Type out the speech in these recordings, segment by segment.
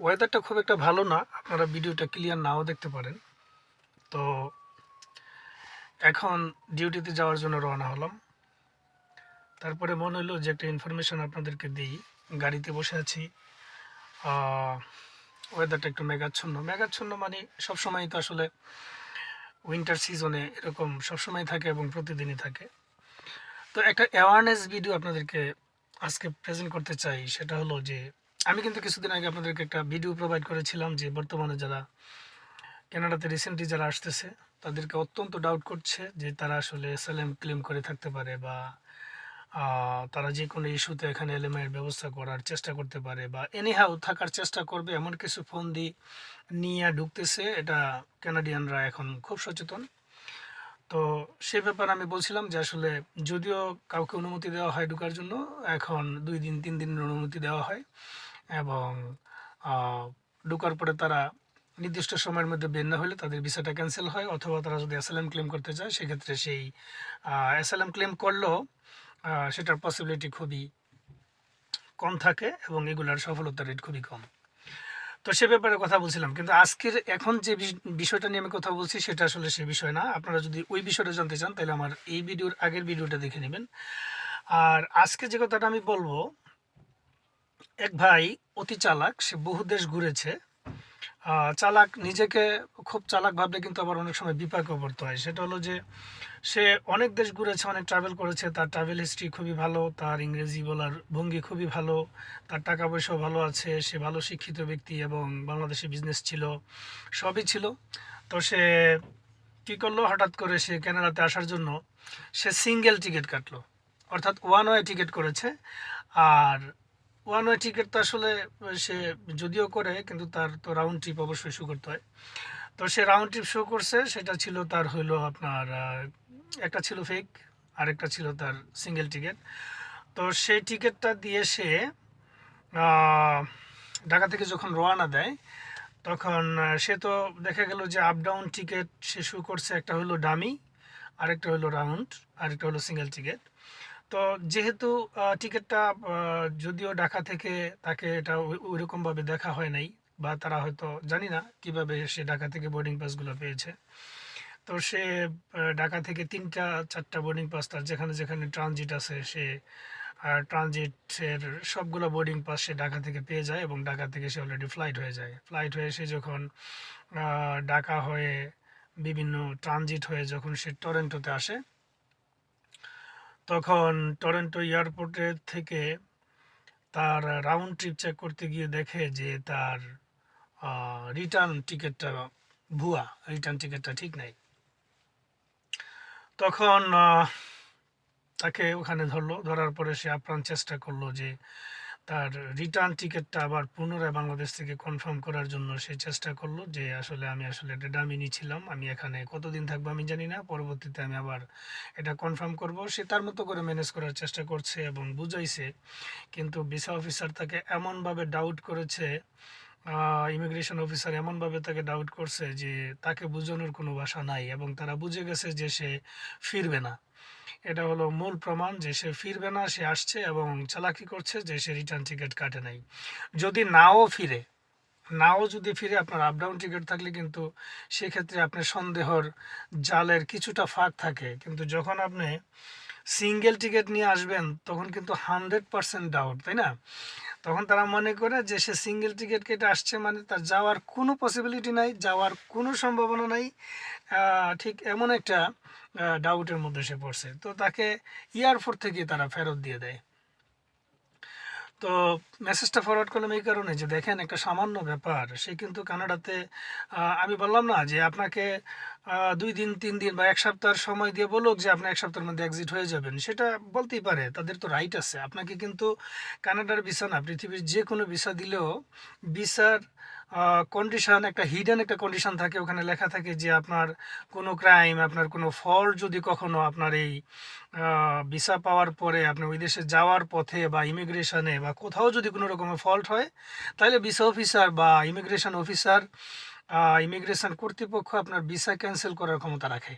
ওয়েদারটা খুব একটা ভালো না, আপনারা ভিডিওটা ক্লিয়ার নাও দেখতে পারেন। তো এখন ডিউটিতে যাওয়ার জন্য রওনা হলাম। তারপরে মনে হলো যে একটা ইনফরমেশন আপনাদেরকে দিই। গাড়িতে বসে আছি। ওয়েদারটা একটু মেঘাচ্ছন্ন। মেঘাচ্ছন্ন মানে সবসময় তো আসলে উইন্টার সিজনে এরকম সবসময় থাকে এবং প্রতিদিনই থাকে। তো একটা অ্যাওয়ারনেস ভিডিও আপনাদেরকে আজকে প্রেজেন্ট করতে চাই, সেটা হলো যে আমি কিন্তু কিছুদিন আগে আপনাদেরকে একটা ভিডিও প্রোভাইড করেছিলাম যে বর্তমানে যারা কানাডাতে রিসেন্টলি যারা আসতেছে, তাদেরকে অত্যন্ত ডাউট করছে যে তারা আসলে এসএলএম ক্লেম করে থাকতে পারে বা তারা যে কোনো ইস্যুতে এখানে এলএমআই এর ব্যবস্থা করার চেষ্টা করতে পারে বা এনিহাউ থাকার চেষ্টা করবে, এমন কিছু ফোন দিয়ে নিয়ে ঢুকতেছে, এটা কানাডিয়ানরা এখন খুব সচেতন। তো সে ব্যাপারে আমি বলছিলাম যে আসলে যদিও কাউকে অনুমতি দেওয়া হয় ঢোকার জন্য, এখন দুই দিন, তিন দিনের অনুমতি দেওয়া হয়। এবং ঢোকার পরে তারা নির্দিষ্ট সময়ের মধ্যে বের না হলে তাদের ভিসাটা ক্যান্সেল হয় অথবা তারা যদি অ্যাসাইলাম ক্লেম করতে চায়, সেক্ষেত্রে সেই অ্যাসাইলাম ক্লেম করলেও সেটার পসিবিলিটি খুবই কম থাকে এবং এগুলার সফলতার রেট খুবই কম। তো সে ব্যাপারে কথা বলছিলাম, কিন্তু আজকের এখন যে বিষ- বিষয়টা নিয়ে আমি কথা বলছি সেটা আসলে সে বিষয় না। আপনারা যদি ওই বিষয়টা জানতে চান, তাহলে আমার এই ভিডিওর আগের ভিডিওটা দেখে নেবেন। আর আজকে যে কথাটা আমি বলব এক ভাই অতি চালাক, সে বহু দেশ ঘুরেছে। চালাক নিজেকে খুব চালাক ভাবলে কিন্তু আবার অনেক সময় বিপাকেও পড়তে হয়। সেটা হলো যে, সে অনেক দেশ ঘুরেছে, অনেক ট্রাভেল করেছে, তার ট্রাভেল হিস্ট্রি খুবই ভালো, তার ইংরেজি বলার ভঙ্গি খুবই ভালো, তার টাকা পয়সাও ভালো আছে, সে ভালো শিক্ষিত ব্যক্তি এবং বাংলাদেশে বিজনেস ছিল, সবই ছিল। তো সে কী করল? হঠাৎ করে সে ক্যানাডাতে আসার জন্য সে সিঙ্গেল টিকিট কাটলো। অর্থাৎ ওয়ান ওয়ে টিকিট করেছে। আর ওয়ান ওয়ে টিকিট তো আসলে সে যদিও করে, কিন্তু তার তো রাউন্ড ট্রিপ অবশ্যই শো করতে হয়। তো সে রাউন্ড ট্রিপ শো করছে, সেটা ছিল তার হইল আপনার একটা ছিল ফেক আরেকটা ছিল তার সিঙ্গেল টিকিট তো সেই টিকিটটা দিয়ে সে ঢাকা থেকে যখন রওনা দেয়, তখন সে তো দেখা গেল যে আপ ডাউন টিকিট সে শো করছে, একটা হলো ডামি আরেকটা হলো রাউন্ড আরেকটা হলো সিঙ্গেল টিকিট তো যেহেতু টিকিটটা যদিও ঢাকা থেকে তাকে এটা ওই- ওইরকমভাবে দেখা হয় নাই বা তারা হয়তো জানি না কীভাবে সে ঢাকা থেকে বোর্ডিং পাসগুলো পেয়েছে। তো সে ঢাকা থেকে তিনটা, চারটা বোর্ডিং পাস তার যেখানে যেখানে ট্রানজিট আছে সে ট্রানজিটের সবগুলো বোর্ডিং পাস সে ঢাকা থেকে পেয়ে যায় এবং ঢাকা থেকে সে অলরেডি ফ্লাইট হয়ে যায়। ফ্লাইট হয়ে সে যখন ঢাকা হয়ে বিভিন্ন ট্রানজিট হয়ে যখন সে টরেন্টোতে আসে তখন টরেন্টো এয়ারপোর্টে থেকে তার রাউন্ড ট্রিপ চেক করতে গিয়ে দেখে যে তার রিটার্ন টিকিটটা ভুয়া রিটার্ন টিকিটটা ঠিক নাই। তখন তাকে ওখানে ধরলো, ধরার পরে সে আপ্রাণ চেষ্টা করল যে তার রিটার্ন টিকিটটা আবার পুনরায় বাংলাদেশ থেকে কনফার্ম করার জন্য সে চেষ্টা করল যে আসলে আমি আসলে এটা ডামি নিয়েছিলাম আমি এখানে কতদিন থাকব আমি জানি না, পরবর্তীতে আমি আবার এটা কনফার্ম করব। সে তার মতো করে ম্যানেজ করার চেষ্টা করছে এবং বুঝাইছে, কিন্তু ভিসা অফিসার তাকে এমনভাবে ডাউট করেছে ইমিগ্রেশন অফিসার এমনভাবে তাকে ডাউট করছে যে তাকে বোঝানোর কোনো ভাষা নাই এবং তারা বুঝে গেছে যে সে ফিরবে না। এটা হলো মূল প্রমাণ যে সে ফিরবে না, সে আসছে এবং চালাকি করছে যে সে রিটার্ন টিকিট কাটে নাই। যদি নাও ফিরে, নাও যদি ফিরে, আপনার আপ ডাউন টিকিট থাকলে কিন্তু সেক্ষেত্রে আপনার সন্দেহর জালের কিছুটা ফাঁক থাকে। কিন্তু যখন আপনি সিঙ্গেল টিকিট নিয়ে আসবেন, তখন কিন্তু হান্ড্রেড পারসেন্ট ডাউট তাই না? তখন তারা মনে করে যে সে সিঙ্গেল টিকিট কেটে আসছে মানে তার যাওয়ার কোনো পসিবিলিটি নাই, যাওয়ার কোনো সম্ভাবনা নাই ঠিক এমন একটা ডাউটের মধ্যে সে পড়ছে। তো তাকে এয়ারপোর্ট থেকে তারা ফেরত দিয়ে দেয়। তো মেসেজটা ফরওয়ার্ড করলাম এই কারণে যে দেখেন একটা সামান্য ব্যাপার, সে কিন্তু কানাডাতে আমি বললাম না যে আপনাকে দুই দিন, তিন দিন বা এক সপ্তাহের সময় দিয়ে বলুক যে আপনি এক সপ্তাহের মধ্যে এক্সিট হয়ে যাবেন। সেটা বলতেই পারে, তাদের তো রাইট আছে। আপনাকে কিন্তু কানাডার ভিসা না, পৃথিবীর যে কোনো ভিসা দিলেও ভিসার কন্ডিশন একটা হিডেন একটা কন্ডিশন থাকে, ওখানে লেখা থাকে যে আপনার কোনো ক্রাইম আপনার কোনো ফল্ট যদি কখনো আপনার এই ভিসা পাওয়ার পরে আপনি ওই দেশে যাওয়ার পথে বা ইমিগ্রেশনে বা কোথাও যদি কোনো রকমের ফল্ট হয়, তাহলে ভিসা অফিসার বা ইমিগ্রেশন অফিসার ইমিগ্রেশন কর্তৃপক্ষ আপনার ভিসা ক্যান্সেল করার ক্ষমতা রাখে।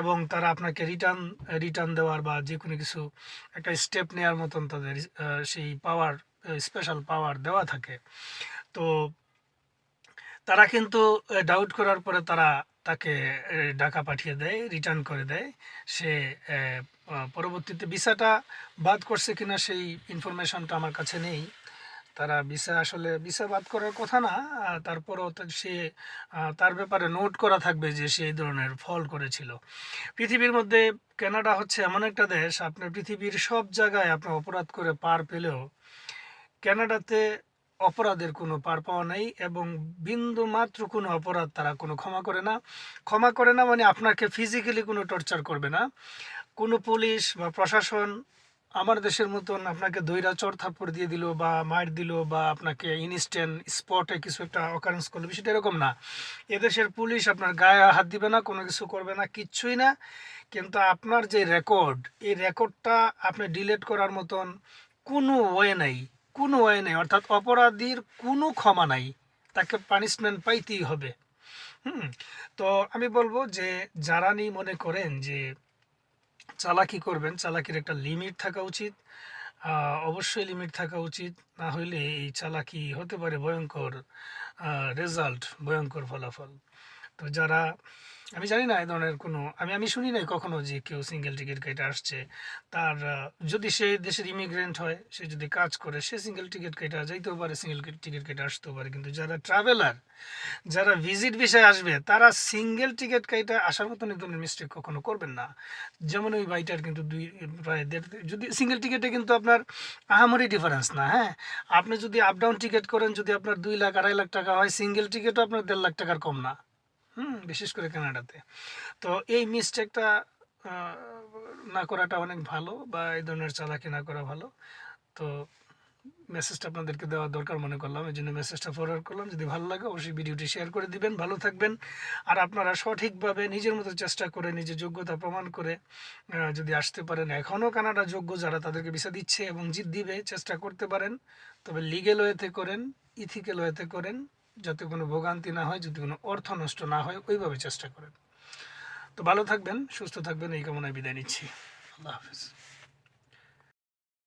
এবং তারা আপনাকে রিটার্ন রিটার্ন দেওয়ার বা যে কোনো কিছু একটা স্টেপ নেওয়ার মতন তাদের সেই পাওয়ার স্পেশাল পাওয়ার দেওয়া থাকে। তো তারা কিন্তু ডাউট করার পরে তারা তাকে ঢাকা পাঠিয়ে দেয় রিটার্ন করে দেয়। সে পরবর্তীতে ভিসাটা বাদ করছে কিনা সেই ইনফরমেশনটা আমার কাছে নেই। তারা ভিসা আসলে, ভিসা বাদ করার কথা না তারপরও সে তার ব্যাপারে নোট করা থাকবে যে সে এই ধরনের ফল করেছিল। পৃথিবীর মধ্যে কানাডা হচ্ছে এমন একটা দেশ, আপনার পৃথিবীর সব জায়গায় আপনার অপরাধ করে পার পেলেও কানাডাতে অপরাধের কোনো পার পাওয়া নেই এবং বিন্দু মাত্র কোনো অপরাধ তারা কোনো ক্ষমা করে না। ক্ষমা করে না মানে আপনাকে ফিজিক্যালি কোনো টর্চার করবে না। কোনো পুলিশ বা প্রশাসন আমার দেশের মতন আপনাকে দৈরা চর থাপ্পড় দিয়ে দিল বা মার দিল বা আপনাকে ইনস্ট্যান্ট স্পটে কিছু একটা অকারেন্স করল, বিষয়টা এরকম না। এদেশের পুলিশ আপনার গায়ে হাত দিবে না, কোনো কিছু করবে না, কিচ্ছুই না। কিন্তু আপনার যে রেকর্ড এই রেকর্ডটা আপনি ডিলিট করার মতন কোনো ওয়ে নাই। কোনো ওয়ে নেই, অর্থাৎ অপরাধীর কোনো ক্ষমা নাই, তাকে পানিশমেন্ট পাইতেই হবে। হুম, তো আমি বলব যে যারা নিয়ে মনে করেন যে চালাকি করবেন, চালাকির একটা লিমিট থাকা উচিত। অবশ্যই লিমিট থাকা উচিত, না হইলে এই চালাকি হতে পারে ভয়ঙ্কর রেজাল্ট ভয়ঙ্কর ফলাফল। তো যারা, আমি জানি না এ ধরনের কোনো, আমি আমি শুনি নাই কখনো যে কেউ সিঙ্গেল টিকিট কেটে আসছে। তার যদি সে দেশের ইমিগ্রেন্ট হয়, সে যদি কাজ করে, সে সিঙ্গেল টিকিট কেটে যাইতেও পারে সিঙ্গেল টিকিট কেটে আসতেও পারে। কিন্তু যারা ট্রাভেলার যারা ভিজিট বিষয়ে আসবে, তারা সিঙ্গেল টিকিট কেটে আসার মতন এই ধরনের মিস্টেক কখনো করবেন না। যেমন ওই বাইটার কিন্তু দুই, প্রায় দেড়, যদি সিঙ্গেল টিকিটে কিন্তু আপনার আহামরি ডিফারেন্স না হ্যাঁ? আপনি যদি আপ ডাউন টিকিট করেন, যদি আপনার দুই লাখ, আড়াই লাখ টাকা হয় সিঙ্গেল টিকিটও আপনার দেড় লাখ টাকার কম না। হুম, বিশেষ করে কানাডাতে। তো এই মিস্টেকটা না করাটা অনেক ভালো বা এই ধরনের চালাকি না করা ভালো। তো মেসেজটা আপনাদেরকে দেওয়া দরকার মনে করলাম, এই জন্য মেসেজটা ফরওয়ার্ড করলাম। যদি ভালো লাগে, অবশ্যই ভিডিওটি শেয়ার করে দিবেন, ভালো থাকবেন। আর আপনারা সঠিকভাবে নিজের মতো চেষ্টা করে, নিজের যোগ্যতা প্রমাণ করে যদি আসতে পারেন। এখনও কানাডা যোগ্য যারা, তাদেরকে ভিসা দিচ্ছে এবং জিত দিবে, চেষ্টা করতে পারেন। তবে লিগেল ওয়েতে করেন ইথিক্যাল ওয়েতে করেন। যাতে কোনো ভোগান্তি না হয়, যদি কোনো অর্থ নষ্ট না হয়, ওইভাবে চেষ্টা করেন। তো ভালো থাকবেন, সুস্থ থাকবেন, এই কামনায় বিদায় নিচ্ছি। আল্লাহ হাফিজ।